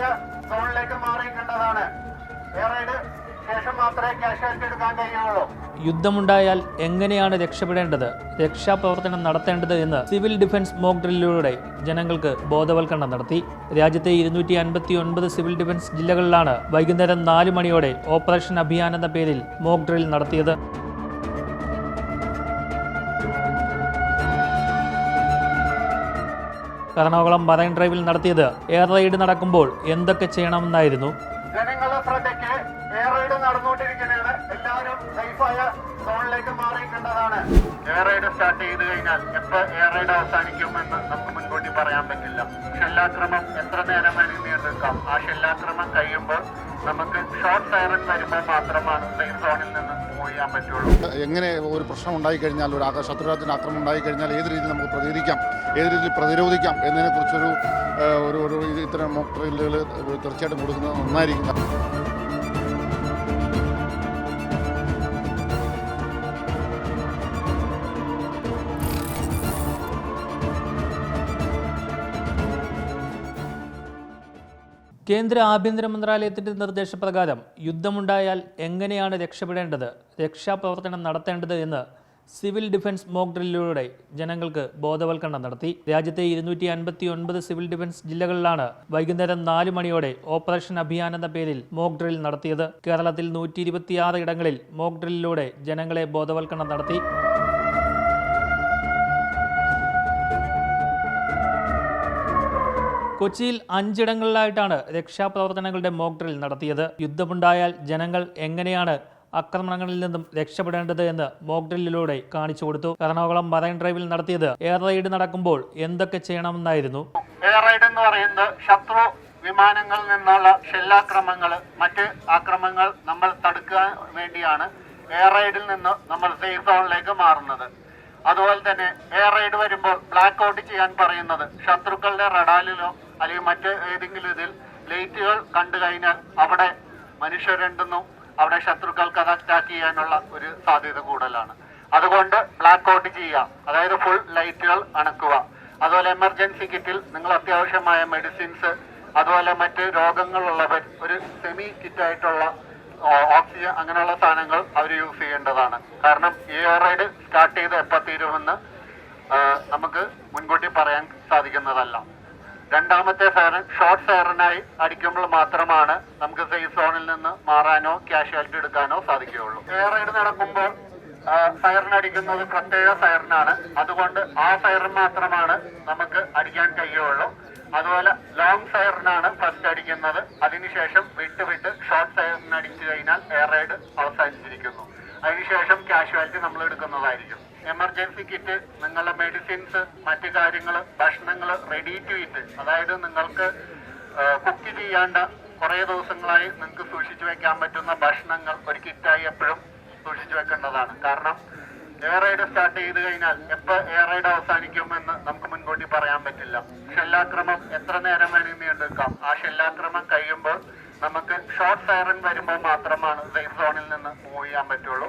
ആയ സോണിലേക്ക് മാറിയിട്ടുള്ളതാണ് എയറൈഡ് ശേഷം മാത്രമേ കാഷ്വാലിറ്റി എടുക്കാൻ കഴിയുള്ളൂ യുദ്ധമുണ്ടായാൽ എങ്ങനെയാണ് രക്ഷപ്പെടേണ്ടത്? രക്ഷാപ്രവർത്തനം നടത്തേണ്ടത് എന്ന് സിവിൽ ഡിഫൻസ് മോക്ക് ഡ്രില്ലിലൂടെ ജനങ്ങൾക്ക് ബോധവൽക്കരണം നടത്തി. രാജ്യത്തെ ഇരുന്നൂറ്റി അൻപത്തി ഒൻപത് സിവിൽ ഡിഫൻസ് ജില്ലകളിലാണ് വൈകുന്നേരം നാല് മണിയോടെ ഓപ്പറേഷൻ അഭിയാൻ എന്ന പേരിൽ മോക്ക് ഡ്രിൽ നടത്തിയത്. എറണാകുളം മറൈൻ ഡ്രൈവിൽ നടത്തിയത് എയർ റെയ്ഡ് നടക്കുമ്പോൾ എന്തൊക്കെ ചെയ്യണമെന്നായിരുന്നു? ജനങ്ങളുടെ ശ്രദ്ധയ്ക്ക് എയറൈഡ് നടന്നുകൊണ്ടിരിക്കുന്നതാണ് എല്ലാവരും സേഫായ സോണിലേക്ക് മാറിയിട്ടുള്ളതാണ് സ്റ്റാർട്ട് ചെയ്ത് കഴിഞ്ഞാൽ എപ്പോ എയറൈഡ് അവസാനിക്കുമെന്ന് നമുക്ക് മുൻകൂട്ടി പറയാൻ പറ്റില്ല. ഷെല്ലാക്രമം എത്ര നേരം ആ ഷെല്ലാക്രമം കഴിയുമ്പോൾ നമുക്ക് ഷോർട്ട് സൈറൻ വരുമ്പോൾ മാത്രമാണ് സേഫ് സോണിൽ നിന്ന് ചെയ്യാൻ പറ്റുള്ളൂ. എങ്ങനെ ഒരു പ്രശ്നം ഉണ്ടായിക്കഴിഞ്ഞാൽ ഒരു ആകാശ ശത്രുരാജ്യത്തിന് ആക്രമണം ഉണ്ടായിക്കഴിഞ്ഞാൽ ഏത് രീതിയിൽ നമുക്ക് പ്രതികരിക്കാം ഏത് രീതിയിൽ പ്രതിരോധിക്കാം എന്നതിനെക്കുറിച്ചൊരു ഒരു ഒരു ഇത് ഇത്തരം മോക്ക് ഡ്രില്ലുകൾ തീർച്ചയായിട്ടും കൊടുക്കുന്നത് നന്നായിരിക്കും. കേന്ദ്ര ആഭ്യന്തര മന്ത്രാലയത്തിന്റെ നിർദ്ദേശപ്രകാരം യുദ്ധമുണ്ടായാൽ എങ്ങനെയാണ് രക്ഷപ്പെടേണ്ടത് രക്ഷാപ്രവർത്തനം നടത്തേണ്ടത് എന്ന് സിവിൽ ഡിഫൻസ് മോക്ക് ഡ്രില്ലിലൂടെ ജനങ്ങൾക്ക് ബോധവൽക്കരണം നടത്തി. രാജ്യത്തെ ഇരുന്നൂറ്റി അൻപത്തി ഒൻപത് സിവിൽ ഡിഫൻസ് ജില്ലകളിലാണ് വൈകുന്നേരം നാല് മണിയോടെ ഓപ്പറേഷൻ അഭിയാൻ എന്ന പേരിൽ മോക്ക് ഡ്രിൽ നടത്തിയത്. കേരളത്തിൽ നൂറ്റി ഇടങ്ങളിൽ മോക്ക് ഡ്രില്ലിലൂടെ ജനങ്ങളെ ബോധവൽക്കരണം നടത്തി. കൊച്ചിയിൽ അഞ്ചിടങ്ങളിലായിട്ടാണ് രക്ഷാപ്രവർത്തനങ്ങളുടെ മോക്ക് ഡ്രിൽ നടത്തിയത്. യുദ്ധമുണ്ടായാൽ ജനങ്ങൾ എങ്ങനെയാണ് ആക്രമണങ്ങളിൽ നിന്നും രക്ഷപ്പെടേണ്ടത് എന്ന് മോക്ഡ്രില്ലിലൂടെ കാണിച്ചു കൊടുത്തു. എറണാകുളം മറൈൻ ഡ്രൈവിൽ നടത്തിയത് എയർ റൈഡ് നടക്കുമ്പോൾ എന്തൊക്കെ ചെയ്യണമെന്നായിരുന്നു? എയർ റൈഡ് എന്ന് പറയുന്നത് ശത്രു വിമാനങ്ങളിൽ നിന്നുള്ള ഷെല്ലാക്രമങ്ങൾ മറ്റ് ആക്രമങ്ങൾ നമ്മൾ തടുക്കാൻ വേണ്ടിയാണ് എയർ റൈഡിൽ നിന്ന് നമ്മൾ സേഫ് സോണിലേക്ക് മാറുന്നത്. അതുപോലെ തന്നെ എയർ റൈഡ് വരുമ്പോൾ ബ്ലാക്ക് ഔട്ട് ചെയ്യാൻ പറയുന്നത്. ശത്രുക്കളുടെ റഡാലിലോ അല്ലെങ്കിൽ മറ്റ് ഏതെങ്കിലും ഇതിൽ ലൈറ്റുകൾ കണ്ടു കഴിഞ്ഞാൽ അവിടെ മനുഷ്യരുണ്ടെന്നും അവിടെ ശത്രുക്കൾക്ക് അത് അറ്റാക്ക് ചെയ്യാനുള്ള ഒരു സാധ്യത കൂടുതലാണ്. അതുകൊണ്ട് ബ്ലാക്ക് ഔട്ട് ചെയ്യുക. അതായത് ഫുൾ ലൈറ്റുകൾ അണക്കുക. അതുപോലെ എമർജൻസി കിറ്റിൽ നിങ്ങൾ അത്യാവശ്യമായ മെഡിസിൻസ് അതുപോലെ മറ്റ് രോഗങ്ങളുള്ളവർ ഒരു സെമി കിറ്റായിട്ടുള്ള ഓക്സിജൻ അങ്ങനെയുള്ള സാധനങ്ങൾ അവർ യൂസ് ചെയ്യേണ്ടതാണ്. കാരണം ഈ റൈഡ് സ്റ്റാർട്ട് ചെയ്ത് എപ്പോൾ തീരുമെന്ന് നമുക്ക് മുൻകൂട്ടി പറയാൻ സാധിക്കുന്നതല്ല. രണ്ടാമത്തെ സാധനം ഷോർട്ട് സെയറിനായി അടിക്കുമ്പോൾ മാത്രമാണ് നമുക്ക് സേഫ് സോണിൽ നിന്ന് മാറാനോ ക്യാഷ്വാലിറ്റി എടുക്കാനോ സാധിക്കുകയുള്ളൂ. എയർ റൈഡ് നടക്കുമ്പോൾ സയറിനടിക്കുന്നത് പ്രത്യേക സയറിനാണ് അതുകൊണ്ട് ആ സൈറൻ മാത്രമാണ് നമുക്ക് അടിക്കാൻ കഴിയുള്ളൂ. അതുപോലെ ലോങ് സയറിനാണ് ഫസ്റ്റ് അടിക്കുന്നത്. അതിനുശേഷം വിട്ട് വിട്ട് കഴിഞ്ഞാൽ എയർ റൈഡ് അവസാനിച്ചിരിക്കുന്നു. അതിനുശേഷം കാഷ്വാലിറ്റി നമ്മൾ എടുക്കുന്നതായിരിക്കും. എമർജൻസി കിറ്റ് നിങ്ങളുടെ മെഡിസിൻസ് മറ്റു കാര്യങ്ങൾ ഭക്ഷണങ്ങൾ റെഡി ടു ഇറ്റ് അതായത് നിങ്ങൾക്ക് കുക്ക് ചെയ്യാണ്ട കുറേ ദിവസങ്ങളായി നിങ്ങൾക്ക് സൂക്ഷിച്ചു വെക്കാൻ പറ്റുന്ന ഭക്ഷണങ്ങൾ ഒരു കിറ്റായി എപ്പോഴും സൂക്ഷിച്ചു വെക്കേണ്ടതാണ്. കാരണം എയർ റൈഡ് സ്റ്റാർട്ട് ചെയ്ത് കഴിഞ്ഞാൽ എപ്പോൾ എയർ റൈഡ് അവസാനിക്കുമെന്ന് നമുക്ക് മുൻകൂട്ടി പറയാൻ പറ്റില്ല. ഷെല്ലാക്രമം എത്ര നേരം വേണമെങ്കിൽ നീണ്ടുനിൽക്കാം ആ ഷെല്ലാക്രമം കഴിയുമ്പോൾ നമുക്ക് ഷോർട്ട് സൈറൻ വരുമ്പോൾ മാത്രമാണ് സേഫ് സോണിൽ നിന്ന് മൂവ് ചെയ്യാൻ പറ്റുള്ളൂ.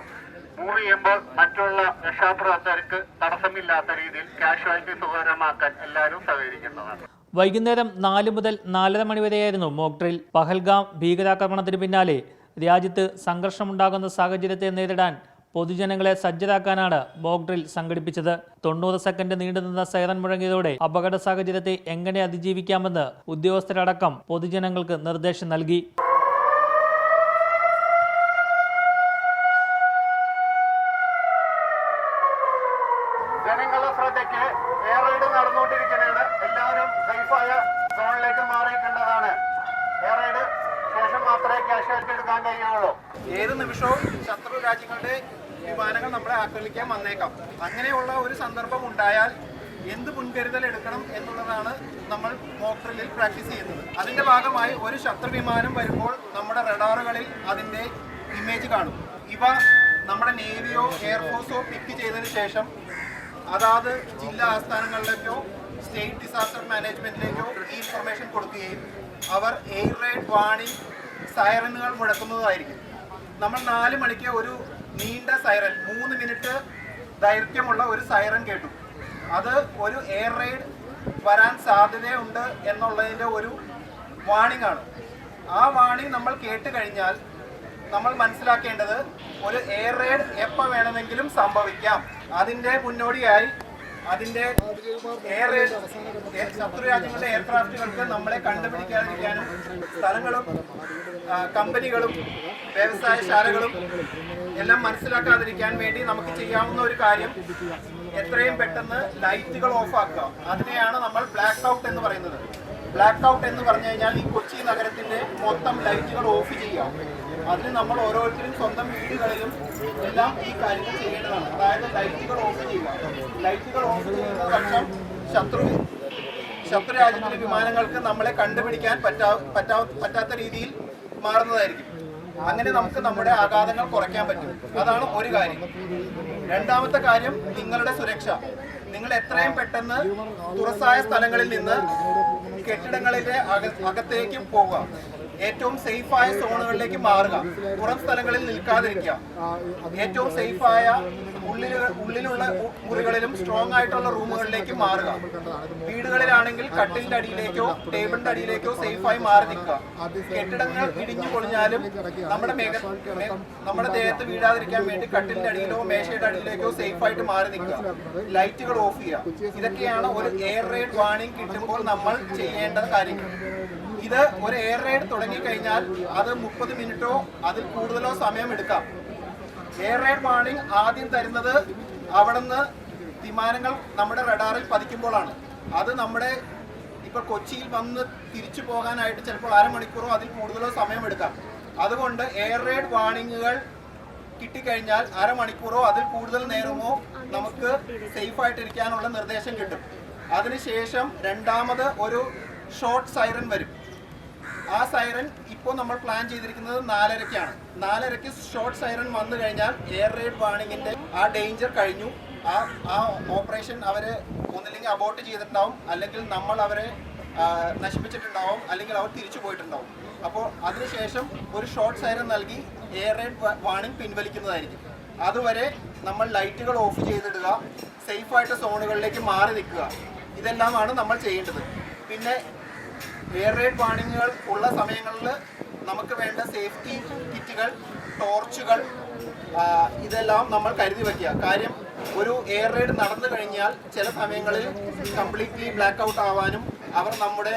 മൂവ് ചെയ്യുമ്പോൾ മറ്റുള്ള രക്ഷാപ്രവർത്തകർക്ക് തടസ്സമില്ലാത്ത രീതിയിൽ കാഷ്വാലിറ്റി സുഖകരമാക്കാൻ എല്ലാവരും സഹകരിക്കുന്നതാണ്. വൈകുന്നേരം നാല് മുതൽ നാലര മണി വരെയായിരുന്നു മോക്ട്രിൽ പഹൽഗാം ഭീകരാക്രമണത്തിന് പിന്നാലെ രാജ്യത്ത് സംഘർഷമുണ്ടാകുന്ന സാഹചര്യത്തെ നേരിടാൻ പൊതുജനങ്ങളെ സജ്ജരാക്കാനാണ് ബോക്ഡ്രിൽ ഡ്രിൽ സംഘടിപ്പിച്ചത്. തൊണ്ണൂറ് സെക്കൻഡ് നീണ്ടുനിന്ന സൈറൻ മുഴങ്ങിയതോടെ അപകട സാഹചര്യത്തെ എങ്ങനെ അതിജീവിക്കാമെന്ന് ഉദ്യോഗസ്ഥരടക്കം പൊതുജനങ്ങൾക്ക് നിർദ്ദേശം നൽകി. ഏത് നിമിഷവും ശത്രു രാജ്യങ്ങളുടെ വിമാനങ്ങൾ നമ്മളെ ആക്രമിക്കാൻ വന്നേക്കാം. അങ്ങനെയുള്ള ഒരു സന്ദർഭം ഉണ്ടായാൽ എന്ത് മുൻകരുതൽ എടുക്കണം എന്നുള്ളതാണ് നമ്മൾ മോക്ക് ഡ്രില്ലിൽ പ്രാക്ടീസ് ചെയ്യുന്നത്. അതിന്റെ ഭാഗമായി ഒരു ശത്രു വിമാനം വരുമ്പോൾ നമ്മുടെ റഡാറുകളിൽ അതിന്റെ ഇമേജ് കാണും. ഇവ നമ്മുടെ നേവിയോ എയർഫോഴ്സോ പിക്ക് ചെയ്തതിനു ശേഷം അതാത് ജില്ലാ ആസ്ഥാനങ്ങളിലേക്കോ സ്റ്റേറ്റ് ഡിസാസ്റ്റർ മാനേജ്മെന്റിലേക്കോ ഇൻഫർമേഷൻ കൊടുക്കുകയും അവർ എയർ റൈഡ് വാണിംഗ് സൈറനുകൾ മുഴക്കുന്നതായിരിക്കും. നമ്മൾ നാല് മണിക്ക് ഒരു നീണ്ട സൈറൻ മൂന്ന് മിനിറ്റ് ദൈർഘ്യമുള്ള ഒരു സൈറൻ കേട്ടു. അത് ഒരു എയർ റെയ്ഡ് വരാൻ സാധ്യതയുണ്ട് എന്നുള്ളതിന്റെ ഒരു വാണിംഗ് ആണ്. ആ വാണിംഗ് നമ്മൾ കേട്ട് കഴിഞ്ഞാൽ നമ്മൾ മനസ്സിലാക്കേണ്ടത് ഒരു എയർ റെയ്ഡ് എപ്പോൾ വേണമെങ്കിലും സംഭവിക്കാം. അതിന്റെ മുന്നോടിയായി അതിന്റെ എയർ ശത്രു രാജ്യങ്ങളുടെ എയർക്രാഫ്റ്റുകൾക്ക് നമ്മളെ കണ്ടുപിടിക്കാതിരിക്കാനും സ്ഥലങ്ങളും കമ്പനികളും വ്യവസായശാലകളും എല്ലാം മനസ്സിലാക്കാതിരിക്കാൻ വേണ്ടി നമുക്ക് ചെയ്യാവുന്ന ഒരു കാര്യം എത്രയും പെട്ടെന്ന് ലൈറ്റുകൾ ഓഫ് ആക്കുക അതിനെയാണ് നമ്മൾ ബ്ലാക്ക് ഔട്ട് എന്ന് പറയുന്നത്. ബ്ലാക്ക് ഔട്ട് എന്ന് പറഞ്ഞു കഴിഞ്ഞാൽ ഈ കൊച്ചി നഗരത്തിന്റെ മൊത്തം ലൈറ്റുകൾ ഓഫ് ചെയ്യാം അതിന് നമ്മൾ ഓരോരുത്തരും സ്വന്തം വീടുകളിലും എല്ലാം ഈ കാര്യങ്ങൾ ചെയ്യേണ്ടതാണ്. അതായത് ലൈറ്റുകൾ ഓഫ് ചെയ്യുക. ലൈറ്റുകൾ ഓഫ് ചെയ്യുന്ന പക്ഷം ശത്രു ശത്രു രാജ്യത്തിലെ വിമാനങ്ങൾക്ക് നമ്മളെ കണ്ടുപിടിക്കാൻ പറ്റാ പറ്റാ പറ്റാത്ത രീതിയിൽ മാറുന്നതായിരിക്കും. അങ്ങനെ നമുക്ക് നമ്മുടെ ആഘാതങ്ങൾ കുറയ്ക്കാൻ പറ്റും. അതാണ് ഒരു കാര്യം. രണ്ടാമത്തെ കാര്യം നിങ്ങളുടെ സുരക്ഷ. നിങ്ങൾ എത്രയും പെട്ടെന്ന് തുറസായ സ്ഥലങ്ങളിൽ നിന്ന് കെട്ടിടങ്ങളിലെ അകത്തേക്കും പോവുക. ഏറ്റവും സേഫായ സോണുകളിലേക്ക് മാറുക. പുറം സ്ഥലങ്ങളിൽ നിൽക്കാതിരിക്കുക. ഏറ്റവും സേഫായ ഉള്ളിൽ ഉള്ളിലുള്ള മുറികളിലും സ്ട്രോങ് ആയിട്ടുള്ള റൂമുകളിലേക്ക് മാറുക. വീടുകളിലാണെങ്കിൽ കട്ടിലിന്റെ അടിയിലേക്കോ ടേബിളിന്റെ അടിയിലേക്കോ സേഫായി മാറി നിൽക്കുക. കെട്ടിടങ്ങൾ ഇടിഞ്ഞു പൊളിഞ്ഞാലും നമ്മുടെ മേഘ നമ്മുടെ ദേഹത്ത് വീഴാതിരിക്കാൻ വേണ്ടി കട്ടിലിന്റെ അടിയിലോ മേശയുടെ അടിയിലേക്കോ സേഫായിട്ട് മാറി നിൽക്കുക. ലൈറ്റുകൾ ഓഫ് ചെയ്യുക. ഇതൊക്കെയാണ് ഒരു എയർ റെയ്ഡ് വാണിംഗ് കിട്ടുമ്പോൾ നമ്മൾ ചെയ്യേണ്ട കാര്യങ്ങൾ. ഇത് ഒരു എയർ തുടങ്ങി കഴിഞ്ഞാൽ അത് മുപ്പത് മിനിറ്റോ അതിൽ കൂടുതലോ സമയം എടുക്കാം. എയർ വാണിംഗ് ആദ്യം തരുന്നത് അവിടുന്ന് വിമാനങ്ങൾ നമ്മുടെ റഡാറിൽ പതിക്കുമ്പോഴാണ്. അത് നമ്മുടെ ഇപ്പൊ കൊച്ചിയിൽ വന്ന് തിരിച്ചു പോകാനായിട്ട് ചിലപ്പോൾ അരമണിക്കൂറോ അതിൽ കൂടുതലോ സമയം എടുക്കാം അതുകൊണ്ട് എയർ റെയ്ഡ് വാണിങ്ങുകൾ കിട്ടിക്കഴിഞ്ഞാൽ അരമണിക്കൂറോ അതിൽ കൂടുതൽ നേരമോ നമുക്ക് സേഫായിട്ടിരിക്കാനുള്ള നിർദ്ദേശം കിട്ടും. അതിനുശേഷം രണ്ടാമത് ഒരു ഷോർട്ട് സൈറൻ വരും. ആ സൈറൻ ഇപ്പോൾ നമ്മൾ പ്ലാൻ ചെയ്തിരിക്കുന്നത് നാലരയ്ക്കാണ്. നാലരയ്ക്ക് ഷോർട്ട് സൈറൻ വന്നു കഴിഞ്ഞാൽ എയർ റെയ്ഡ് വാണിങ്ങിന്റെ ആ ഡേഞ്ചർ കഴിഞ്ഞു. ആ ആ ഓപ്പറേഷൻ അവർ ഒന്നില്ലെങ്കിൽ അബോട്ട് ചെയ്തിട്ടുണ്ടാവും. അല്ലെങ്കിൽ നമ്മൾ അവരെ നശിപ്പിച്ചിട്ടുണ്ടാവും. അല്ലെങ്കിൽ അവർ തിരിച്ചു പോയിട്ടുണ്ടാവും. അപ്പോൾ അതിനുശേഷം ഒരു ഷോർട്ട് സൈറൻ നൽകി എയർ റെയ്ഡ് വാണിംഗ് പിൻവലിക്കുന്നതായിരിക്കും. അതുവരെ നമ്മൾ ലൈറ്റുകൾ ഓഫ് ചെയ്തിടുക. സേഫായിട്ട് സോണുകളിലേക്ക് മാറി നിൽക്കുക. ഇതെല്ലാമാണ് നമ്മൾ ചെയ്യേണ്ടത്. പിന്നെ എയർ റൈഡ് വാണിങ്ങുകൾ ഉള്ള സമയങ്ങളിൽ നമുക്ക് വേണ്ട സേഫ്റ്റി കിറ്റുകൾ ടോർച്ചുകൾ ഇതെല്ലാം നമ്മൾ കരുതി വയ്ക്കുക കാര്യം ഒരു എയർ റൈഡ് നടന്നു കഴിഞ്ഞാൽ ചില സമയങ്ങളിൽ കംപ്ലീറ്റ്ലി ബ്ലാക്ക് ഔട്ട് ആവാനും അവർ നമ്മുടെ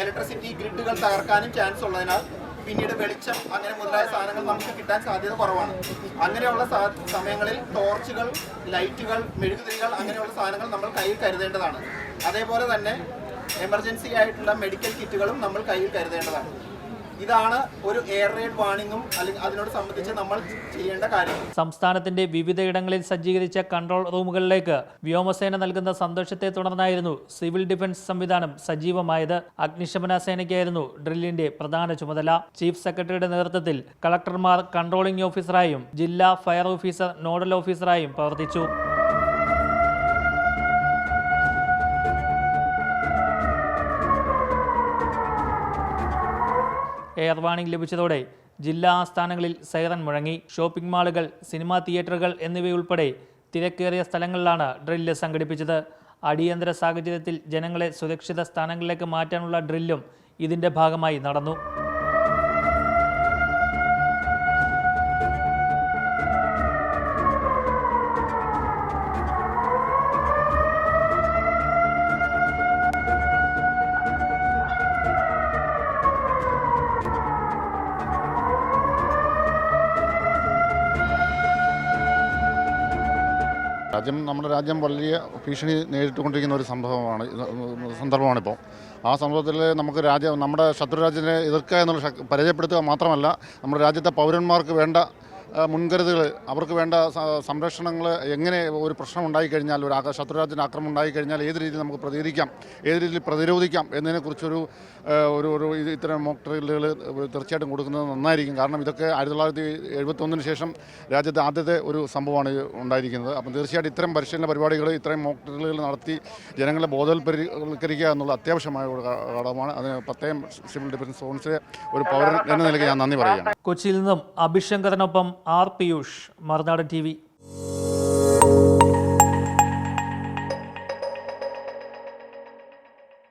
ഇലക്ട്രിസിറ്റി ഗ്രിഡുകൾ തകർക്കാനും ചാൻസ് ഉള്ളതിനാൽ പിന്നീട് വെളിച്ചം അങ്ങനെ മുതലായ സാധനങ്ങൾ നമുക്ക് കിട്ടാൻ സാധ്യത കുറവാണ്. അങ്ങനെയുള്ള സമയങ്ങളിൽ ടോർച്ചുകൾ ലൈറ്റുകൾ മെഴുകുതിരികൾ അങ്ങനെയുള്ള സാധനങ്ങൾ നമ്മൾ കയ്യിൽ കരുതേണ്ടതാണ്. അതേപോലെ തന്നെ എമർജൻസി ആയിട്ടുള്ള മെഡിക്കൽ കിറ്റുകളും നമ്മൾ കയ്യിൽ കരുതേണ്ടതാണ്. ഇതാണ് ഒരു എയർ റെയ്ഡ് വാണിംഗും അല്ലെങ്കിൽ അതിനോട് സംബന്ധിച്ച് നമ്മൾ ചെയ്യേണ്ട കാര്യം സംസ്ഥാനത്തിന്റെ വിവിധയിടങ്ങളിൽ സജ്ജീകരിച്ച കൺട്രോൾ റൂമുകളിലേക്ക് വ്യോമസേന നൽകുന്ന സന്തോഷത്തെ തുടർന്നായിരുന്നു സിവിൽ ഡിഫൻസ് സംവിധാനം സജീവമായത്. അഗ്നിശമന സേനയ്ക്കായിരുന്നു ഡ്രില്ലിന്റെ പ്രധാന ചുമതല. ചീഫ് സെക്രട്ടറിയുടെ നേതൃത്വത്തിൽ കളക്ടർമാർ കൺട്രോളിംഗ് ഓഫീസറായും ജില്ലാ ഫയർ ഓഫീസർ നോഡൽ ഓഫീസറായും പ്രവർത്തിച്ചു. എയർ വാണിംഗ് ലഭിച്ചതോടെ ജില്ലാ ആസ്ഥാനങ്ങളിൽ സൈറൻ മുഴങ്ങി. ഷോപ്പിംഗ് മാളുകൾ സിനിമാ തിയേറ്ററുകൾ എന്നിവയുൾപ്പെടെ തിരക്കേറിയ സ്ഥലങ്ങളിലാണ് ഡ്രില്ല് സംഘടിപ്പിച്ചത്. അടിയന്തര സാഹചര്യത്തിൽ ജനങ്ങളെ സുരക്ഷിത സ്ഥാനങ്ങളിലേക്ക് മാറ്റാനുള്ള ഡ്രില്ലും ഇതിന്റെ ഭാഗമായി നടന്നു. രാജ്യം നമ്മുടെ രാജ്യം വലിയ ഭീഷണി നേരിട്ടുകൊണ്ടിരിക്കുന്ന ഒരു സംഭവമാണ് സന്ദർഭമാണിപ്പോൾ. ആ സംഭവത്തിൽ നമുക്ക് രാജ്യം നമ്മുടെ ശത്രു എതിർക്കുക എന്നുള്ള പരാജയപ്പെടുത്തുക മാത്രമല്ല നമ്മുടെ രാജ്യത്തെ പൗരന്മാർക്ക് വേണ്ട ആ, മുൻകരുതലുകൾ അവർക്ക് വേണ്ട സംരക്ഷണങ്ങൾ എങ്ങനെ ഒരു പ്രശ്നം ഉണ്ടായിക്കഴിഞ്ഞാൽ ഒരു ശത്രുരാജ്യത്തിന് ആക്രമണം ഉണ്ടായിക്കഴിഞ്ഞാൽ ഏത് രീതിയിൽ നമുക്ക് പ്രതികരിക്കാം ഏത് രീതിയിൽ പ്രതിരോധിക്കാം എന്നതിനെക്കുറിച്ചൊരു ഒരു ഒരു ഇത് ഇത്തരം മോക്ക് ഡ്രില്ലുകൾ തീർച്ചയായിട്ടും കൊടുക്കുന്നത് നന്നായിരിക്കും. കാരണം ഇതൊക്കെ ആയിരത്തി തൊള്ളായിരത്തി എഴുപത്തൊന്നിന് ശേഷം രാജ്യത്തെ ആദ്യത്തെ ഒരു സംഭവമാണ് ഉണ്ടായിരിക്കുന്നത്. അപ്പം തീർച്ചയായിട്ടും ഇത്തരം പരിശീലന പരിപാടികൾ ഇത്രയും മോക്ക് ഡ്രില്ലുകൾ നടത്തി ജനങ്ങളെ ബോധവൽക്കരിക്കുക എന്നുള്ള അത്യാവശ്യമായ ഒരു ഘടകമാണ് അതിന് പ്രത്യേകം സിവിൽ ഡിഫൻസ് ഫോഴ്സിലെ ഒരു പൗരൻ എന്ന നിലയ്ക്ക് ഞാൻ നന്ദി പറയുകയാണ്. കൊച്ചിയിൽ നിന്നും അഭിശങ്കറിനൊപ്പം ആർ പിയൂഷ് മറുനാടൻ ടി